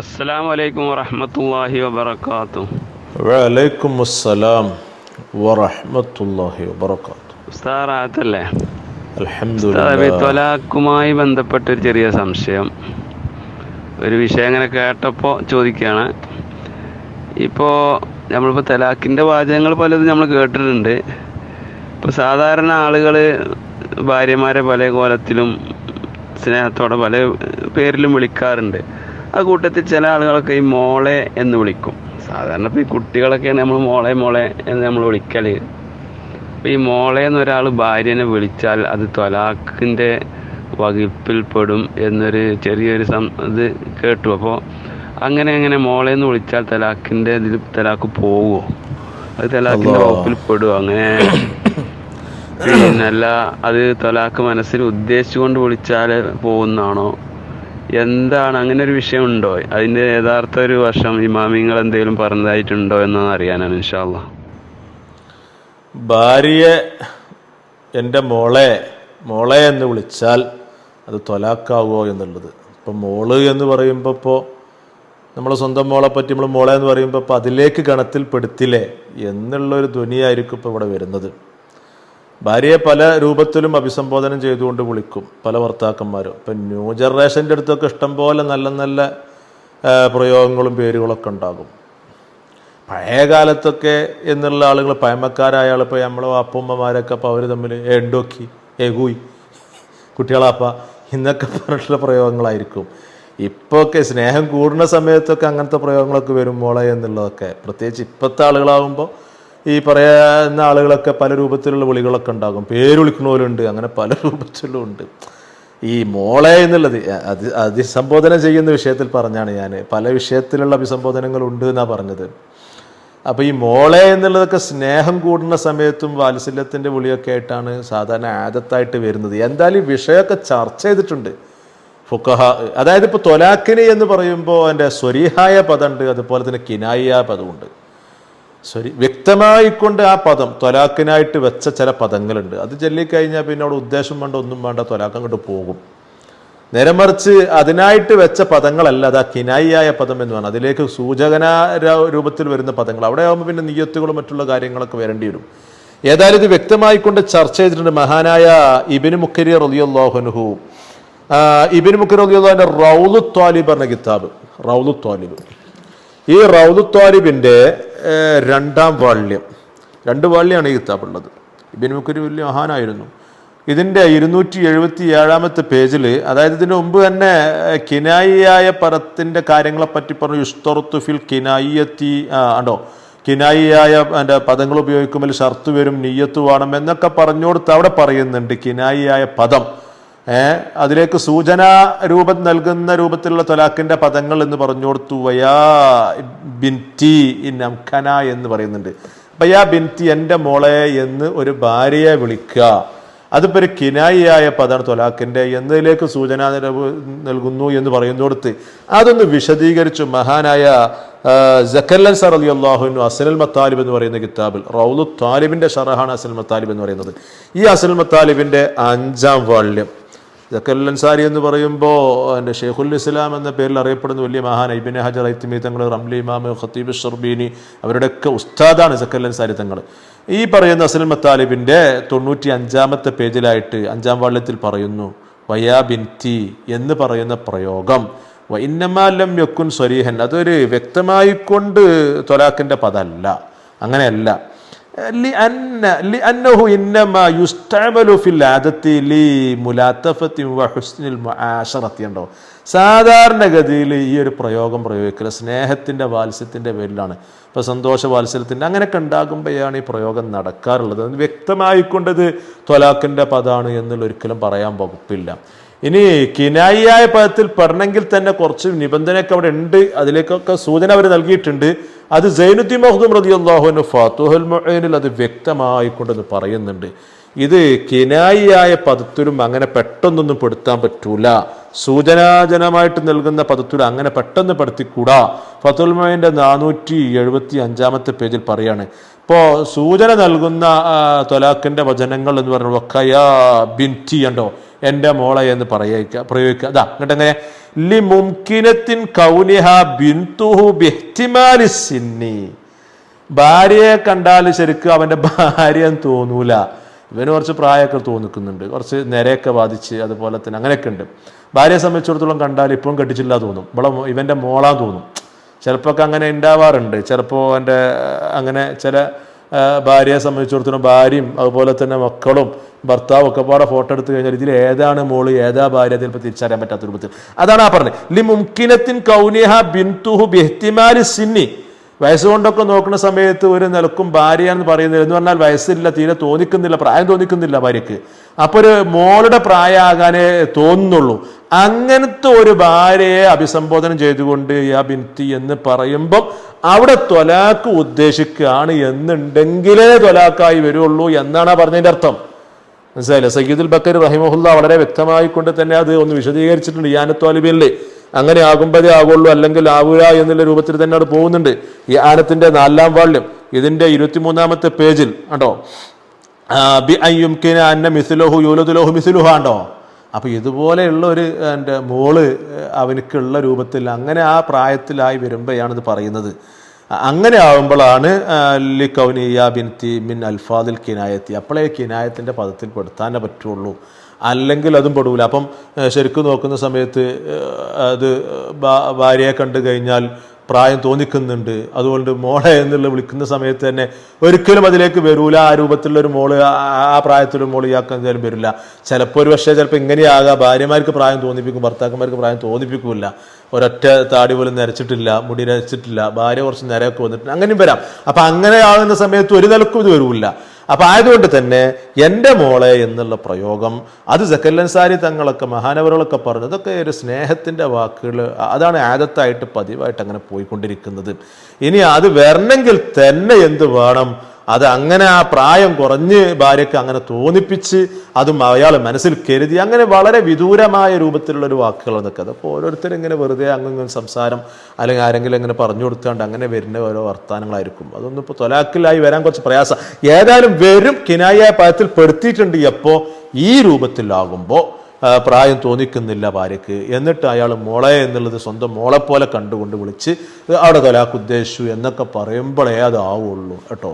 അസ്സലാമു അലൈക്കും വറഹ്മത്തുള്ളാഹി വബറകാതുഹു വലൈക്കും അസ്സലാം വറഹ്മത്തുള്ളാഹി വബർക്കാത്തു ഉസ്താറാത്തല്ലേ തൊലാക്കുമായി ബന്ധപ്പെട്ട ഒരു ചെറിയ സംശയം. ഒരു വിഷയം അങ്ങനെ കേട്ടപ്പോൾ ചോദിക്കുകയാണ് ഇപ്പോൾ നമ്മളിപ്പോൾ തലാഖിന്റെ വാചകങ്ങൾ പലതും നമ്മൾ കേട്ടിട്ടുണ്ട്. ഇപ്പോൾ സാധാരണ ആളുകൾ ഭാര്യമാരെ പല കോലത്തിലും സ്നേഹത്തോടെ പല പേരിലും വിളിക്കാറുണ്ട്. ആ കൂട്ടത്തിൽ ചില ആളുകളൊക്കെ ഈ മോളെ എന്ന് വിളിക്കും. സാധാരണ ഇപ്പോൾ ഈ കുട്ടികളൊക്കെയാണ് നമ്മൾ മോളെ മോളെ എന്ന് നമ്മൾ വിളിക്കൽ അപ്പോൾ ഈ മോളെ എന്നൊരാൾ ഭാര്യനെ വിളിച്ചാൽ അത് തൊലാക്കിന്റെ വകുപ്പിൽ പെടും എന്നൊരു ചെറിയൊരു സം ഇത് കേട്ടു. അപ്പോൾ അങ്ങനെ അങ്ങനെ മോളെ എന്ന് വിളിച്ചാൽ തലാഖിന്റെ ഇതിൽ തലാഖ് പോവുമോ അത് തലാഖിന്റെ പെടും അങ്ങനെ പിന്നല്ല അത് തൊലാക്ക് മനസ്സിൽ ഉദ്ദേശിച്ചുകൊണ്ട് വിളിച്ചാൽ പോകുന്നതാണോ? എന്താണ്? അങ്ങനെ ഒരു വിഷയം ഉണ്ടോ? അതിന്റെ യഥാർത്ഥ ഒരു വശം ഇമാമിങ്ങൾ എന്തെങ്കിലും പറഞ്ഞതായിട്ടുണ്ടോ എന്നൊന്ന് അറിയാനാണ് ഇൻഷാല്ല ഭാര്യയെ എന്റെ മോളെ മോളെ എന്ന് വിളിച്ചാൽ അത് തൊലാക്കാവോ എന്നുള്ളത്. ഇപ്പം മോൾ എന്ന് പറയുമ്പോൾ ഇപ്പോൾ നമ്മൾ സ്വന്തം മോളെ പറ്റി നമ്മൾ മോളെ എന്ന് പറയുമ്പോൾ ഇപ്പോൾ അതിലേക്ക് ഗണത്തിൽ പെടുത്തില്ലേ എന്നുള്ളൊരു ധ്വനിയായിരിക്കും ഇപ്പോൾ ഇവിടെ വരുന്നത്. ഭാര്യയെ പല രൂപത്തിലും അഭിസംബോധന ചെയ്തുകൊണ്ട് വിളിക്കും പല ഭർത്താക്കന്മാരും. ഇപ്പം ന്യൂ ജനറേഷന്റെ അടുത്തൊക്കെ ഇഷ്ടംപോലെ നല്ല നല്ല പ്രയോഗങ്ങളും പേരുകളൊക്കെ ഉണ്ടാകും. പഴയ കാലത്തൊക്കെ എന്നുള്ള ആളുകൾ പഴമക്കാരായ ആൾ ഇപ്പോൾ നമ്മളെ അപ്പമ്മമാരൊക്കെ അപ്പോൾ അവർ തമ്മിൽ എണ്ടോക്കി എഗൂയി കുട്ടികളാപ്പ എന്നൊക്കെ പറഞ്ഞിട്ടുള്ള പ്രയോഗങ്ങളായിരിക്കും. ഇപ്പോൾ ഒക്കെ സ്നേഹം കൂടുന്ന സമയത്തൊക്കെ അങ്ങനത്തെ പ്രയോഗങ്ങളൊക്കെ വരുമ്പോളെ എന്നുള്ളതൊക്കെ. പ്രത്യേകിച്ച് ഇപ്പോഴത്തെ ആളുകളാകുമ്പോൾ ഈ പറയുന്ന ആളുകളൊക്കെ പല രൂപത്തിലുള്ള വിളികളൊക്കെ ഉണ്ടാകും. പേര് വിളിക്കുന്നവരുണ്ട് അങ്ങനെ പല രൂപത്തിലും ഉണ്ട്. ഈ മോളെ എന്നുള്ളത് അതി അഭിസംബോധന ചെയ്യുന്ന വിഷയത്തിൽ പറഞ്ഞാണ് ഞാൻ പല വിഷയത്തിലുള്ള അഭിസംബോധനങ്ങൾ ഉണ്ട് എന്നാണ് പറഞ്ഞത്. അപ്പോൾ ഈ മോളെ എന്നുള്ളതൊക്കെ സ്നേഹം കൂടുന്ന സമയത്തും വാത്സല്യത്തിന്റെ വിളിയൊക്കെ ആയിട്ടാണ് സാധാരണ ആദത്തായിട്ട് വരുന്നത്. എന്തായാലും ഈ വിഷയമൊക്കെ ചർച്ച ചെയ്തിട്ടുണ്ട്. ഫുക്കഹ അതായത് ഇപ്പോൾ തൊലാക്കിനി എന്ന് പറയുമ്പോൾ എന്റെ സ്വരീഹായ പദമുണ്ട് അതുപോലെ തന്നെ കിനായിയ പദമുണ്ട് സോറി വ്യക്തമായിക്കൊണ്ട് ആ പദം തൊലാക്കിനായിട്ട് വെച്ച ചില പദങ്ങളുണ്ട്. അത് ചൊല്ലിക്കഴിഞ്ഞാൽ പിന്നെ അവിടെ ഉദ്ദേശം വേണ്ട ഒന്നും വേണ്ട ത്വലാക്ക് അങ്ങോട്ട് പോകും. നേരെ മറിച്ച് അതിനായിട്ട് വെച്ച പദങ്ങളല്ല അത് ആ കിനായിയായ പദം എന്ന് പറഞ്ഞാൽ. അതിലേക്ക് സൂചകന രൂപത്തിൽ വരുന്ന പദങ്ങൾ. അവിടെ ആകുമ്പോൾ പിന്നെ നിയത്തുകളും മറ്റുള്ള കാര്യങ്ങളൊക്കെ വരേണ്ടി വരും. ഏതായാലും ഇത് വ്യക്തമായിക്കൊണ്ട് ചർച്ച ചെയ്തിട്ടുണ്ട് മഹാനായ ഇബിന് മുഖരി റലിയുല്ലാഹുനുഹു ഇബിന് മുഖരി റലിയുള്ളാഹിന്റെ റൗലു ത്വാലിബ് എന്ന കിതാബ്. റൗലു ത്വാലിബ് ഈ റൗലു ത്വാലിബിന്റെ രണ്ടാം വാള്യം രണ്ട് വാള്യമാണ് ഈ കിതാബുള്ളത്. ഇബിൻ മുഖരി വലിയ മഹാനായിരുന്നു. ഇതിന്റെ ഇരുന്നൂറ്റി എഴുപത്തി ഏഴാമത്തെ പേജിൽ അതായത് ഇതിന് മുമ്പ് തന്നെ കിനായിയായ പദത്തിന്റെ കാര്യങ്ങളെപ്പറ്റി പറഞ്ഞു ഇഷ്തൊറത്തു ഫിൽ കിനായിയത്തി ആണ്ടോ കിനായിയായ എന്റെ പദങ്ങൾ ഉപയോഗിക്കുമ്പോൾ ഷർത്ത് വരും നീയത്ത് വേണം എന്നൊക്കെ പറഞ്ഞുകൊടുത്ത് അവിടെ പറയുന്നുണ്ട് കിനായിയായ പദം. അതിലേക്ക് സൂചന രൂപം നൽകുന്ന രൂപത്തിലുള്ള തൊലാഖിന്റെ പദങ്ങൾ എന്ന് പറഞ്ഞു കൊടുത്തു വയാ ബിന്റി ഇൻ അംഖന എന്ന് പറയുന്നുണ്ട്. വയാ ബിന്റി എന്റെ മോളെ എന്ന് ഒരു ഭാര്യയെ വിളിക്കുക. അതിപ്പോ ഒരു കിനായിയായ പദമാണ് തൊലാഖിന്റെ എന്നതിലേക്ക് സൂചന നൽകുന്നു എന്ന് പറയുന്നിടത്ത് അതൊന്ന് വിശദീകരിച്ചു മഹാനായ ജക്കല്ലൻ സർ അലി അള്ളാഹുനു മത്താലിബ് എന്ന് പറയുന്ന കിതാബിൽ. റൗലു താലിബിന്റെ ഷറഹാണ് അസൽ മത്താലിബ് എന്ന് പറയുന്നത്. ഈ അസൽ മത്താലിബിന്റെ അഞ്ചാം വാള്യം. ജക്കൽ അൻസാരി എന്ന് പറയുമ്പോൾ എന്റെ ഷെയ്ഖുൽ ഇസ്ലാം എന്ന പേരിൽ അറിയപ്പെടുന്ന വലിയ മഹാൻ ഐബിൻ ഹജർ ഐത്തിമി തങ്ങൾ റംലി ഇമാം ഖത്തീബ് ഷർബീനി അവരുടെയൊക്കെ ഉസ്താദാണ് ജക്കൽ അൻസാരി തങ്ങൾ. ഈ പറയുന്ന അസൽ മത്താലിബിന്റെ തൊണ്ണൂറ്റി അഞ്ചാമത്തെ പേജിലായിട്ട് അഞ്ചാം വാള്യത്തിൽ പറയുന്നു വയാ ബിൻതി എന്ന് പറയുന്ന പ്രയോഗം. വൈന്നമാലം യക്കുൻ സ്വരീഹൻ. അതൊരു വ്യക്തമായിക്കൊണ്ട് തൊലാഖിന്റെ പദമല്ല അങ്ങനെയല്ല. ഉണ്ടോ സാധാരണഗതിയിൽ ഈ ഒരു പ്രയോഗം പ്രയോഗിക്കില്ല സ്നേഹത്തിന്റെ വാത്സ്യത്തിന്റെ പേരിലാണ്. ഇപ്പോൾ സന്തോഷ വാത്സല്യത്തിന്റെ അങ്ങനെയൊക്കെ ഉണ്ടാകുമ്പോഴാണ് ഈ പ്രയോഗം നടക്കാറുള്ളത്. അത് വ്യക്തമായിക്കൊണ്ടത് ത്വലാക്കിന്റെ പദമാണ് എന്നുള്ളൊരിക്കലും പറയാൻ വകുപ്പില്ല. ഇനി കിനായിയായ പദത്തിൽ പറഞ്ഞെങ്കിൽ തന്നെ കുറച്ച് നിബന്ധനയൊക്കെ അവിടെ ഉണ്ട്. അതിലേക്കൊക്കെ സൂചന അവർ നൽകിയിട്ടുണ്ട്. അത് സൈനുദ്ദീൻ മഹദൂം റതി അള്ളാഹുവിന് ഫാത്തുഹൽ മൊഹീനിൽ അത് വ്യക്തമായിക്കൊണ്ടെന്ന് പറയുന്നുണ്ട്. ഇത് കിനായിയായ പദത്തിലും അങ്ങനെ പെട്ടെന്നൊന്നും പെടുത്താൻ പറ്റൂല. സൂചനാജനമായിട്ട് നൽകുന്ന പദത്തിൽ അങ്ങനെ പെട്ടെന്ന് പെടുത്തിക്കൂടാ. ഫത്തുൽ മൊഹൈന്റെ നാനൂറ്റി എഴുപത്തി അഞ്ചാമത്തെ പേജിൽ പറയാണ്. ഇപ്പോൾ സൂചന നൽകുന്ന തൊലാക്കിന്റെ വചനങ്ങൾ എന്ന് പറഞ്ഞാൽ വക്കയാ ബിന്റി ഉണ്ടോ? എന്റെ മോളെ എന്ന് പറയുക പ്രയോഗിക്കുക അതാ എന്നിട്ട് എങ്ങനെ ലി മുംകിനത്തിൻ കൗനിഹ ബിന്തുഹു ബിഹ്തിമാലി സിന്നി. ഭാര്യയെ കണ്ടാൽ ശരിക്കും അവന്റെ ഭാര്യ തോന്നൂല. ഇവന് കുറച്ച് പ്രായമൊക്കെ തോന്നിക്കുന്നുണ്ട്. കുറച്ച് നിരയൊക്കെ ബാധിച്ച് അതുപോലെ തന്നെ അങ്ങനെയൊക്കെ ഉണ്ട്. ഭാര്യയെ സംബന്ധിച്ചിടത്തോളം കണ്ടാൽ ഇപ്പം കെട്ടിച്ചില്ല തോന്നും. ഇവിടെ ഇവന്റെ മോളാൻ തോന്നും. ചിലപ്പോൾ ഒക്കെ അങ്ങനെ ഉണ്ടാവാറുണ്ട്. ചിലപ്പോൾ എന്റെ അങ്ങനെ ചില ഭാര്യയെ സംബന്ധിച്ചിടത്തോളം ഭാര്യയും അതുപോലെ തന്നെ മക്കളും ഭർത്താവും ഒക്കെ പാടെ ഫോട്ടോ എടുത്തു കഴിഞ്ഞാൽ ഇതിൽ ഏതാണ് മോൾ ഏതാ ഭാര്യ ചിലപ്പോൾ തിരിച്ചറിയാൻ പറ്റാത്ത രൂപത്തിൽ അതാണ് ആ പറഞ്ഞത്. ലി മുംകിനത്തിൻ കൗനിഹ ബിൻതുഹു ബിഹ്തിമാലി സിന്നി. വയസ്സുകൊണ്ടൊക്കെ നോക്കുന്ന സമയത്ത് ഒരു നിലക്കും ഭാര്യയാണെന്ന് പറയുന്നില്ല എന്ന് പറഞ്ഞാൽ വയസ്സില്ല തീരെ തോന്നിക്കുന്നില്ല പ്രായം തോന്നിക്കുന്നില്ല ഭാര്യക്ക്. അപ്പൊ ഒരു മോളുടെ പ്രായമാകാനേ തോന്നുന്നുള്ളൂ. അങ്ങനത്തെ ഒരു ഭാര്യയെ അഭിസംബോധന ചെയ്തുകൊണ്ട് യാ ബിൻതി എന്ന് പറയുമ്പം അവിടെ തൊലാക്ക് ഉദ്ദേശിക്കുകയാണ് എന്നുണ്ടെങ്കിലേ തൊലാക്കായി വരുള്ളൂ എന്നാണ് ആ പറഞ്ഞതിന്റെ അർത്ഥം. മനസ്സിലായില്ലേ? സയ്യിദുൽ ബക്കർ റഹിമഹുല്ല വളരെ വ്യക്തമായിക്കൊണ്ട് തന്നെ അത് ഒന്ന് വിശദീകരിച്ചിട്ടുണ്ട്. യാനത്തോലിബില്ലേ അങ്ങനെ ആകുമ്പോഴേ ആകുള്ളൂ അല്ലെങ്കിൽ ആവുക എന്നുള്ള രൂപത്തിൽ തന്നെ അവിടെ പോകുന്നുണ്ട്. ഈ ആനത്തിന്റെ നാലാം വാള്യം ഇതിന്റെ ഇരുപത്തിമൂന്നാമത്തെ പേജിൽ കണ്ടോ? അന്ന മിസിലോഹു യൂലതുലോഹു മിസിലുഹ ഉണ്ടോ അപ്പൊ ഇതുപോലെയുള്ള ഒരു എന്റെ മോൾ അവനക്കുള്ള രൂപത്തിൽ അങ്ങനെ ആ പ്രായത്തിലായി വരുമ്പോഴാണ് ഇത് പറയുന്നത് അങ്ങനെ ആവുമ്പോഴാണ് ലി കൗനിയ ബിൻ തി മിൻ അൽഫാദിൽ കിനായത്തി. അപ്പോഴേ കിനായത്തിന്റെ പദത്തിൽ പെടുത്താനേ പറ്റുള്ളൂ. അല്ലെങ്കിൽ അതും പെടൂല. അപ്പം ശരിക്കും നോക്കുന്ന സമയത്ത് അത് ഭാര്യയെ കണ്ടു കഴിഞ്ഞാൽ പ്രായം തോന്നിക്കുന്നുണ്ട്. അതുകൊണ്ട് മോളെ എന്നുള്ള വിളിക്കുന്ന സമയത്ത് തന്നെ ഒരിക്കലും അതിലേക്ക് വരൂല. ആ രൂപത്തിലുള്ളൊരു മോൾ ആ- പ്രായത്തിലൊരു മോൾ ഇയാൾക്ക് എന്തായാലും വരില്ല. ചിലപ്പോൾ ഒരു പക്ഷേ ചിലപ്പോൾ ഇങ്ങനെയാകാം. ഭാര്യമാർക്ക് പ്രായം തോന്നിപ്പിക്കും ഭർത്താക്കന്മാർക്ക് പ്രായം തോന്നിപ്പിക്കില്ല. ഒരൊറ്റ താടി പോലും നരച്ചിട്ടില്ല മുടി നരച്ചിട്ടില്ല ഭാര്യ കുറച്ച് നിരയൊക്കെ വന്നിട്ടില്ല. അങ്ങനെയും വരാം. അപ്പം അങ്ങനെ ആകുന്ന സമയത്ത് ഒരു നിലക്കും ഇത് വരൂല്ല. അപ്പൊ ആയതുകൊണ്ട് തന്നെ എന്റെ മോളെ എന്നുള്ള പ്രയോഗം അത് സക്കല്ലൻസാരി തങ്ങളൊക്കെ മഹാനവറുകളൊക്കെ പറഞ്ഞു അതൊക്കെ ഒരു സ്നേഹത്തിന്റെ വാക്കുകൾ അതാണ് ആദത്തായിട്ട് പതിവായിട്ട് അങ്ങനെ പോയിക്കൊണ്ടിരിക്കുന്നത്. ഇനി അത് വരണമെങ്കിൽ തന്നെ എന്ത് വേണം? അത് അങ്ങനെ ആ പ്രായം കുറഞ്ഞ് ഭാര്യക്ക് അങ്ങനെ തോന്നിപ്പിച്ച് അതും അയാൾ മനസ്സിൽ കരുതി. അങ്ങനെ വളരെ വിദൂരമായ രൂപത്തിലുള്ള ഒരു വാക്കുകൾ എന്നൊക്കെ അപ്പോൾ ഓരോരുത്തരും ഇങ്ങനെ വെറുതെ അങ്ങനെ സംസാരം അല്ലെങ്കിൽ ആരെങ്കിലും ഇങ്ങനെ പറഞ്ഞു കൊടുത്തുകൊണ്ട് അങ്ങനെ വരുന്ന ഓരോ വർത്തമാനങ്ങളായിരിക്കും. അതൊന്നും ഇപ്പോൾ തൊലാക്കിലായി വരാൻ കുറച്ച് പ്രയാസം ഏതായാലും വരും കിനായ പായത്തിൽ പെടുത്തിയിട്ടുണ്ട് എപ്പോൾ ഈ രൂപത്തിലാകുമ്പോൾ പ്രായം തോന്നിക്കുന്നില്ല ഭാര്യയ്ക്ക് എന്നിട്ട് അയാൾ മോളെ എന്നുള്ളത് സ്വന്തം മോളെ പോലെ കണ്ടുകൊണ്ട് വിളിച്ച് അവിടെ തൊലാക്ക് ഉദ്ദേശിച്ചു എന്നൊക്കെ പറയുമ്പോഴേ അതാവുള്ളൂ കേട്ടോ?